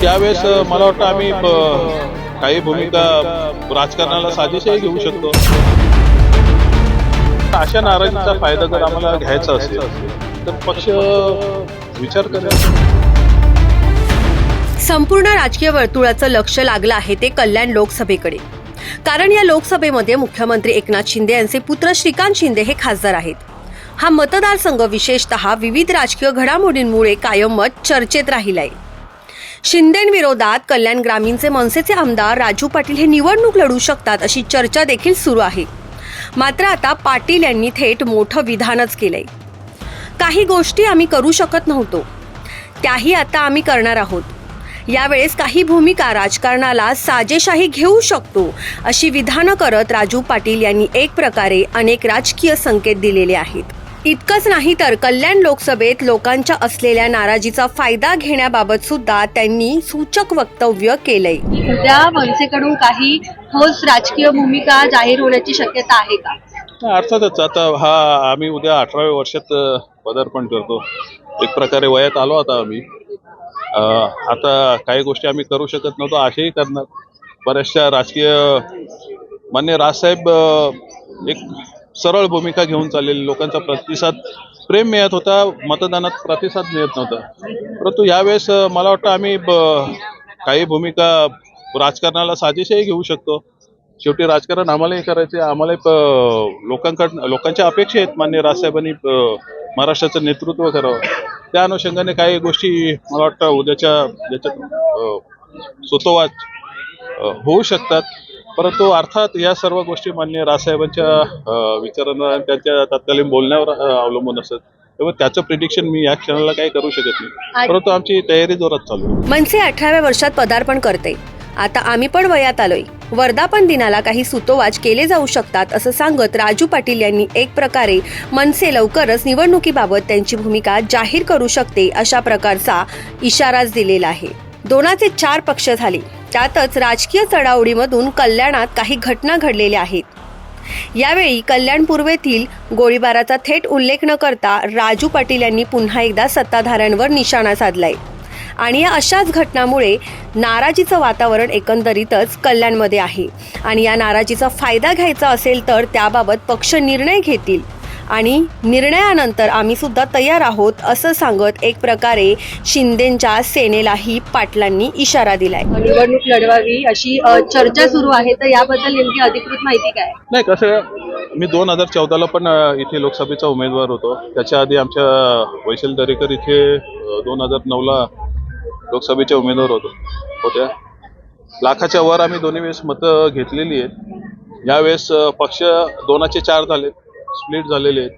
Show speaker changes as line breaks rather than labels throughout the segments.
त्यावेळेस मला वाटतं आम्ही काही भूमिका राजकारणाला साजेशही घेऊ शकतो. अशा नाराजीचा फायदा जर आम्हाला घ्यायचा असेल तर पक्ष विचार करायचा
संपूर्ण राजकीय वर्तुळाचं लक्ष लागलं आहे ते कल्याण लोकसभेकडे. कारण या लोकसभेमध्ये मुख्यमंत्री एकनाथ शिंदे यांचे पुत्र श्रीकांत शिंदे हे खासदार आहेत. हा मतदारसंघ विशेषतः विविध राजकीय घडामोडींमुळे कायम मत चर्चेत राहिलाय. शिंदेविरोधात कल्याण ग्रामीणचे मनसेचे आमदार राजू पाटील हे निवडणूक लढू शकतात अशी चर्चा देखील सुरू आहे. मात्र आता पाटील यांनी थेट मोठं विधानच केलंय. काही गोष्टी आम्ही करू शकत नव्हतो. त्याही आता आम्ही करणार आहोत. यावेळेस काही भूमिका राजकारणाला साजेशाही घेऊ शकतो अशी विधानं करत राजू पाटील यांनी एक प्रकारे अनेक राजकीय संकेत दिलेले आहेत. इतकंच नाही तर कल्याण लोकसभेत लोकांच्या असलेल्या नाराजीचा फायदा घेण्याबाबत सुद्धा त्यांनी सूचक वक्तव्य केलंय. उद्या मनसेकडून काही ठोस राजकीय भूमिका जाहीर होण्याची शक्यता आहे का?
अर्थातच आता हा आम्ही उद्या अठराव्या वर्षात पदार्पण करतो. एक प्रकारे वयात आलो आता आम्ही. अ, आता काही गोष्टी आम्ही करू शकत नव्हतो असेही करणार. बऱ्याचशा राजकीय मान्य राजसाहेब एक सरळ भूमिका घेऊन चाललेले लोकांचा प्रतिसाद प्रेम मिळत होता मतदानात प्रतिसाद मिळत नव्हता. परंतु यावेळेस मला वाटतं आम्ही काही भूमिका राजकारणाला साजेशही घेऊ शकतो. शेवटी राजकारण आम्हालाही करायचे आम्हालाही लोकांकडनं लोकांच्या अपेक्षा आहेत. मान्य राजसाहेबांनी महाराष्ट्राचं नेतृत्व करावं. त्या अनुषंगाने काही गोष्टी मला वाटतं उद्याच्या ज्याच्यात सुतोवाच होऊ शकतात. परंतु अर्थात या सर्व गोष्टी मान्य राजसाहेबांच्या अ, विचारांवर आणि त्यांच्या तत्कालीन बोलण्यावर अवलंबून त्यामुळे त्याचं प्रिडिक्शन मी या क्षणाला काही करू शकत नाही. परंतु आमची तयारी जोरात चालू
मनसे अठराव्या वर्षात पदार्पण करते. आता आम्ही पण वयात आलोय. वर्धापन दिनाला काही सुतोवाच केले जाऊ शकतात असं सांगत राजू पाटील यांनी एक प्रकारे मनसे लवकरच निवडणुकीबाबत त्यांची भूमिका जाहीर करू शकते अशा प्रकारचा इशाराच दिलेला आहे. दोनाचे चार पक्ष झाले. त्यातच राजकीय चढाओढीमधून कल्याणात काही घटना घडलेल्या आहेत. यावेळी कल्याण पूर्वेतील गोळीबाराचा थेट उल्लेख न करता राजू पाटील यांनी पुन्हा एकदा सत्ताधाऱ्यांवर निशाणा साधलाय. आणि या अशाच घटनामुळे नाराजीचं वातावरण एकंदरीतच कल्याणमध्ये आहे. आणि या नाराजीचा फायदा घ्यायचा असेल तर त्याबाबत पक्ष निर्णय घेतील. आणि निर्णयानंतर आम्ही सुद्धा तयार आहोत असं सांगत एक प्रकारे शिंदेच्या सेनेलाही पाटलांनी इशारा दिलाय. निवडणूक लढवावी अशी चर्चा सुरू आहे तर याबद्दल नेमकी अधिकृत माहिती काय?
नाही कसं मी दोन हजार चौदाला पण इथे लोकसभेचा उमेदवार होतो. त्याच्या आधी आमच्या वैशल दरेकर इथे दोन हजार नऊला लोकसभेचे उमेदवार होतो होत्या. लाखाच्या वर आम्ही दोन्ही वेळेस मतं घेतलेली आहेत. यावेळेस पक्ष दोनाचे चार झाले. स्प्लिट झालेले आहेत.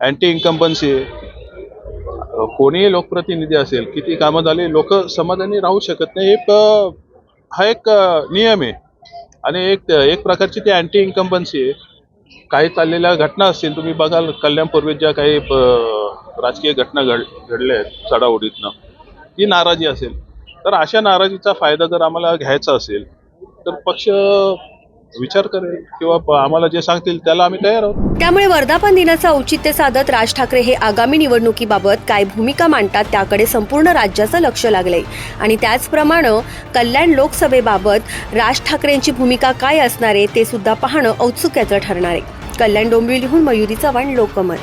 अँटी इन्कम्बन्सी आहे कोणीही लोकप्रतिनिधी असेल किती कामं झाली लोक समाधानी राहू शकत नाही. हे हा एक नियम आहे. आणि एक एक प्रकारची ती अँटी इन्कम्बन्सी आहे. काही चाललेल्या घटना असतील तुम्ही बघाल कल्याणपूर्वी ज्या काही राजकीय घटना घड घडल्या आहेत चढाओढीतनं ती नाराजी असेल. तर अशा नाराजीचा फायदा जर आम्हाला घ्यायचा असेल तर पक्ष विचार करेल किंवा आम्हाला जे सांगतील त्याला आम्ही तयार आहोत.
त्यामुळे वर्धापन दिनाचं औचित्य साधत राज ठाकरे हे आगामी निवडणुकीबाबत काय भूमिका मांडतात त्याकडे संपूर्ण राज्याचं लक्ष लागलंय. आणि त्याचप्रमाणे कल्याण लोकसभेबाबत राज ठाकरेंची भूमिका काय असणार आहे ते सुद्धा पाहणं औत्सुक्याचं ठरणार आहे. कल्याण डोंबिवलीहून मयुरी चव्हाण लोकमत.